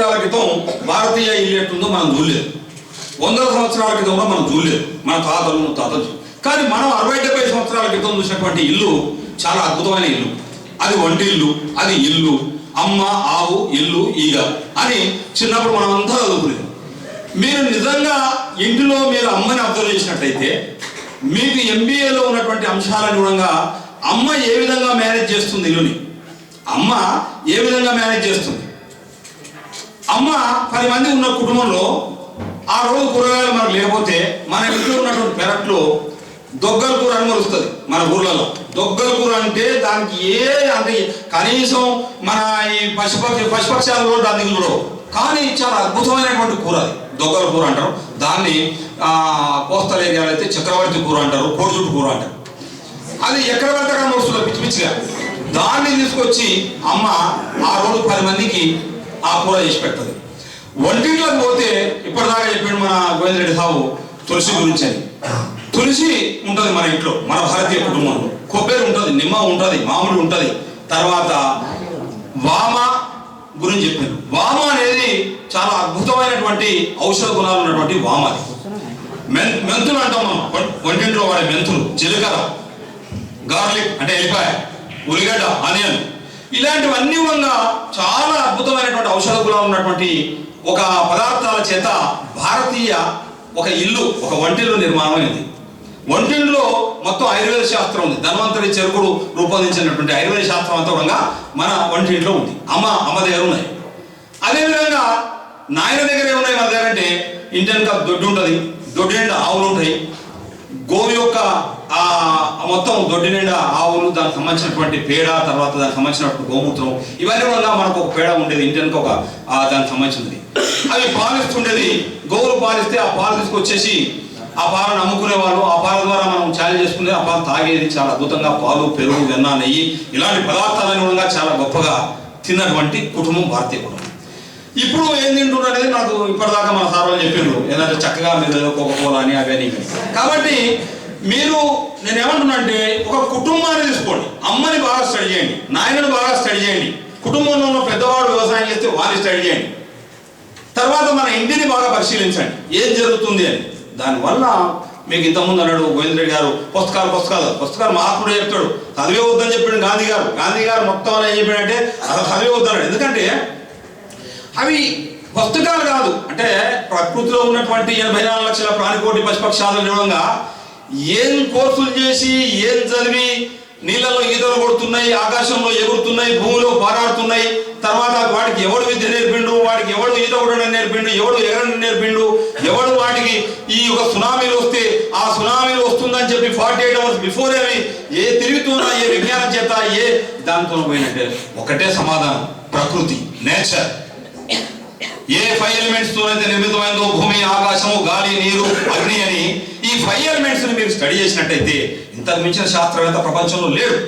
సంవత్సరాల క్రితం భారతీయ ఇల్లు ఎట్టుందో మనం చూడలేదు. వందల సంవత్సరాల క్రితం కూడా మనం చూడలేదు. మన తాతలు తాతలు. కానీ మనం అరవై డెబ్బై సంవత్సరాల క్రితం చూసినటువంటి ఇల్లు చాలా అద్భుతమైన ఇల్లు. అది వంటిల్లు అది ఇల్లు అమ్మ ఆవు ఇల్లు ఈగ అని చిన్నప్పుడు మనం అంతా చదువుకునేది. మీరు నిజంగా ఇంటిలో మీరు అమ్మని అబ్జర్వ్ చేసినట్లయితే మీకు ఎంబీఏలో ఉన్నటువంటి అంశాల అనుగుణంగా అమ్మ ఏ విధంగా మేనేజ్ చేస్తుంది ఇల్లుని? అమ్మ ఏ విధంగా మేనేజ్ చేస్తుంది? అమ్మ పది మంది ఉన్న కుటుంబంలో ఆ రోజు కూరగాయలు మనకు లేకపోతే మన ఇంట్లో ఉన్నటువంటి పెరట్లో దొగ్గల కూర అని మరుస్తుంది మన ఊర్లలో. దొగ్గల కూర అంటే దానికి ఏ అంటే కనీసం మన ఈ పశుపక్షి పశుపక్షాలు కూడా దాని కానీ చాలా అద్భుతమైనటువంటి కూర అది. దొగ్గల కూర అంటారు. దాన్ని ఆ, కోస్తల ఏరియాలో అయితే చక్రవర్తి కూర అంటారు కోడిచుట్టు కూర అంటారు. అది ఎక్కడ పడితే అక్కడ వస్తుంది పిచ్చి పిచ్చిగా. దాన్ని తీసుకొచ్చి అమ్మ ఆ రోజు పది మందికి ఆ కూర చేసి పెడుతుంది. వంటింట్లోకి పోతే ఇప్పటిదాకా చెప్పాడు మన గోవిందరెడ్డి సాబు తులసి గురించి అని. తులసి ఉంటుంది మన ఇంట్లో మన భారతీయ కుటుంబంలో. కొబ్బరి ఉంటుంది నిమ్మ ఉంటుంది మామిడి ఉంటుంది. తర్వాత వామ గురించి చెప్పాను. వామ అనేది చాలా అద్భుతమైనటువంటి ఔషధ గుణాలు ఉన్నటువంటి వామ అది. మెన్ మెంతులు అంటాం మనం. వంటింట్లో వాడే మెంతులు జీలకర్ర గార్లిక్ అంటే ఎల్లిపాయ ఉల్లిగడ్డ ఆనియన్. ఇలాంటివన్నీ వల్ల చాలా అద్భుతమైనటువంటి ఔషధ ఉన్నటువంటి ఒక పదార్థాల చేత భారతీయ ఒక ఇల్లు ఒక వంటిల్లు నిర్మాణమైంది వంటిల్లో మొత్తం ఆయుర్వేద శాస్త్రం ఉంది. ధన్వంతరి చెరుకుడు రూపొందించినటువంటి ఆయుర్వేద శాస్త్రం అంతా కూడా మన వంటింట్లో ఉంది. అమ్మ అమ్మ దగ్గర ఉన్నాయి. అదేవిధంగా నాయన దగ్గర ఏమున్నాయి మన దగ్గర అంటే ఇంటి దొడ్డు ఉంటుంది దొడ్డు నిండా ఆవులు ఉంటాయి గోవు యొక్క ఆ మొత్తం దొడ్డి నిండా ఆవులు దానికి సంబంధించినటువంటి పేడ తర్వాత దానికి సంబంధించినటువంటి గోమూత్రం ఇవన్నీ వల్ల మనకు ఒక పేడ ఉండేది ఇంటికి ఒక దానికి సంబంధించినది. అవి పాలిస్తుండేది గోవులు పాలిస్తే ఆ పాలు తీసుకొచ్చేసి ఆ పాలను అమ్ముకునే వాళ్ళు ఆ పాల ద్వారా మనం ఛాలెంజ్ చేసుకునే ఆ పాలు తాగేది చాలా అద్భుతంగా పాలు పెరుగు వెన్న నెయ్యి ఇలాంటి పదార్థాలను కూడా చాలా గొప్పగా తిన్నటువంటి కుటుంబం భారతీయ కుటుంబం ఇప్పుడు ఏం తింటున్నారు అనేది నాకు ఇప్పటిదాకా మన సార్ వాళ్ళు చెప్పిండ్రు. ఏదంటే చక్కగా మీరు ఏదో కోకోకోలా అని అవన్నీ కాబట్టి మీరు నేను ఏమంటున్నా అంటే ఒక కుటుంబాన్ని తీసుకోండి. అమ్మని బాగా స్టడీ చేయండి. నాయనని బాగా స్టడీ చేయండి. కుటుంబంలో ఉన్న పెద్దవాడు వ్యవసాయం చేస్తే వారిని స్టడీ చేయండి. తర్వాత మన ఇంటిని బాగా పరిశీలించండి. ఏం జరుగుతుంది అని. దానివల్ల మీకు ఇంతకుముందు అన్నాడు గోవిందరెడ్డి గారు పుస్తకాలు పుస్తకాలు. పుస్తకాలు మహాత్ముడు చెప్తాడు. చదివే వద్దని చెప్పాడు గాంధీ గారు. గాంధీ గారు మొత్తం ఏం చెప్పాడంటే అసలు చదివే వద్దన్నాడు ఎందుకంటే అవి పుస్తకాలు కాదు. అంటే ప్రకృతిలో ఉన్నటువంటి ఎనభై నాలుగు లక్షల ప్రాణికోటి పశుపక్షాలు విధంగా ఏం కోర్సులు చేసి ఏం చదివి నీళ్ళలో ఈతలు కొడుతున్నాయి ఆకాశంలో ఎగురుతున్నాయి భూమిలో పారాడుతున్నాయి తర్వాత వాటికి ఎవడు విద్య నేర్పిండు వాడికి ఎవడు ఈత కొట్టడం నేర్పిండు ఎవడు ఎగరడం నేర్పిండు ఎవడు వాటికి ఈ ఒక సునామీలు వస్తే ఆ సునామీలు వస్తుందని చెప్పి ఫార్టీ ఎయిట్ అవర్స్ బిఫోర్ అవి ఏ తిరుగుతున్నా ఏ విజ్ఞానం చేత ఏ దానితో పోయినట్టే. ఒకటే సమాధానం ప్రకృతి నేచర్ ఏ ఫైవ్ ఎలిమెంట్స్ అయితే నిర్మితమైందో భూమి ఆకాశము గాలి నీరు అగ్ని అని ఈ ఫైవ్ ఎలిమెంట్స్ని మీరు స్టడీ చేసినట్టయితే ఇంతకు మించిన శాస్త్రవేత్త ప్రపంచంలో లేడు.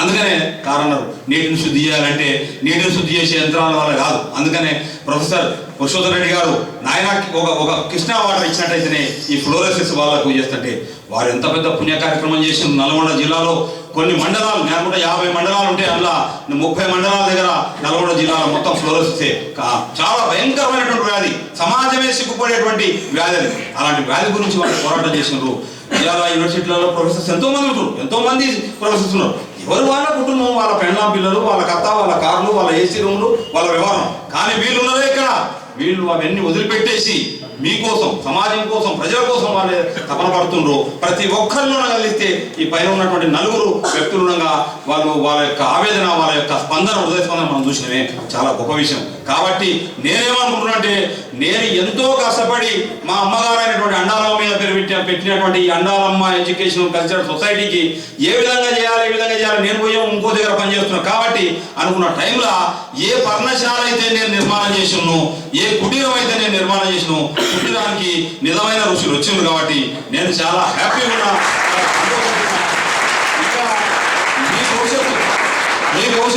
అందుకనే కారన్నారు నీటిని శుద్ధి చేయాలంటే నీటిని శుద్ధి చేసే యంత్రాల వల్ల కాదు. అందుకనే ప్రొఫెసర్ పురుషోత్తర రెడ్డి గారు నాయన ఒక ఒక కృష్ణా వాటర్ ఇచ్చినట్టయితేనే ఈ ఫ్లోరోసిస్ వాళ్ళకు చేస్తుంటే వారు ఎంత పెద్ద పుణ్య కార్యక్రమం చేసిన నల్గొండ జిల్లాలో. కొన్ని మండలాలు నేను యాభై మండలాలు ఉంటే అందులో ముప్పై మండలాల దగ్గర నల్గొండ జిల్లాలో మొత్తం ఫ్లోరోసిసే చాలా భయంకరమైనటువంటి వ్యాధి. సమాజమే సిగ్గుపడేటువంటి వ్యాధి అది. అలాంటి వ్యాధి గురించి వాళ్ళు పోరాటం చేసినారు. ఇవాళ యూనివర్సిటీలలో ప్రొఫెసర్స్ ఎంతో మంది ఉంటారు. ఎంతో మంది ప్రొఫెసర్స్ ఉన్నారు. ఎవరు వాళ్ళ కుటుంబం వాళ్ళ పెండ్లా పిల్లలు వాళ్ళ కథ వాళ్ళ కార్లు వాళ్ళ ఏసీ రూమ్లు వాళ్ళ వ్యవహారం. కానీ వీళ్ళు ఉన్నదే ఇక్కడ. వీళ్ళు అవన్నీ వదిలిపెట్టేసి మీకోసం సమాజం కోసం ప్రజల కోసం వాళ్ళు తపన పడుతుండ్రు. ప్రతి ఒక్కరిలో కలిస్తే ఈ పైన ఉన్నటువంటి నలుగురు వ్యక్తులుగా వాళ్ళు వాళ్ళ యొక్క ఆవేదన వాళ్ళ యొక్క స్పందన హృదయ స్పందన మనం చూసినవే చాలా గొప్ప విషయం. కాబట్టి నేనేమనుకుంటున్నా అంటే నేను ఎంతో కష్టపడి మా అమ్మగారు అయినటువంటి అండాలమ్మ మీద పేరు పెట్టిన పెట్టినటువంటి ఈ అండాలమ్మ ఎడ్యుకేషన్ కల్చర్ సొసైటీకి ఏ విధంగా చేయాలి ఏ విధంగా చేయాలి నేను పోయి ఇంకో దగ్గర పనిచేస్తున్నాను కాబట్టి అనుకున్న టైంలో ఏ పర్ణశాల అయితే నేను నిర్మాణం చేసిను ఏ కుటీరం అయితే నేను నిర్మాణం చేసిను కుటీరానికి నిజమైన రుచులు వచ్చింది కాబట్టి నేను చాలా హ్యాపీగా ఉన్నా చాలా సంతోషంగా ఉన్నా. ఇంకా మీ భవిష్యత్తు మీ భవిష్యత్తు